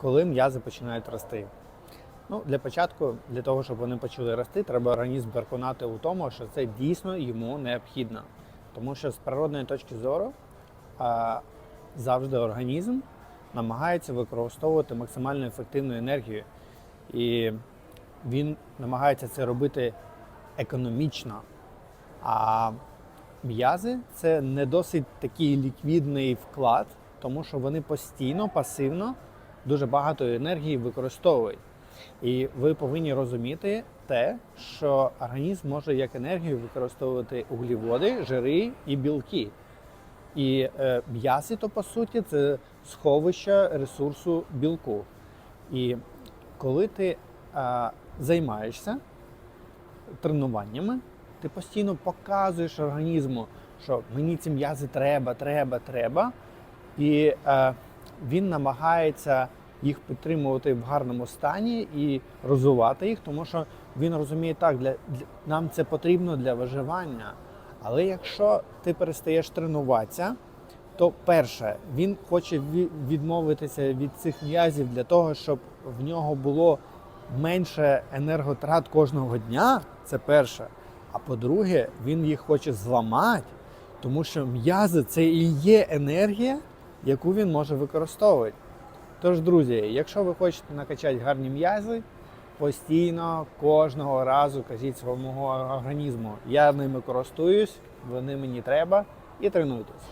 коли м'язи починають рости. Ну, для початку, для того, щоб вони почали рости, треба організм переконати у тому, що це дійсно йому необхідно. Тому що з природної точки зору завжди організм намагається використовувати максимально ефективну енергію. І він намагається це робити економічно. А м'язи це не досить такий ліквідний вклад, тому що вони постійно, пасивно дуже багато енергії використовують. І ви повинні розуміти те, що організм може як енергію використовувати угліводи, жири і білки. І е, м'ясо, то по суті, це сховище ресурсу білку. І коли ти е, займаєшся тренуваннями, ти постійно показуєш організму, що мені ці м'язи треба, треба, треба. І е, він намагається їх підтримувати в гарному стані і розвивати їх, тому що він розуміє так, для, для нам це потрібно для виживання. Але якщо ти перестаєш тренуватися, то перше, він хоче відмовитися від цих м'язів для того, щоб в нього було менше енерготрат кожного дня. Це перше. А по-друге, він їх хоче зламати, тому що м'язи це і є енергія, яку він може використовувати. Тож, друзі, якщо ви хочете накачати гарні м'язи, постійно кожного разу кажіть своєму організму, я ними користуюсь, вони мені треба, і тренуйтесь.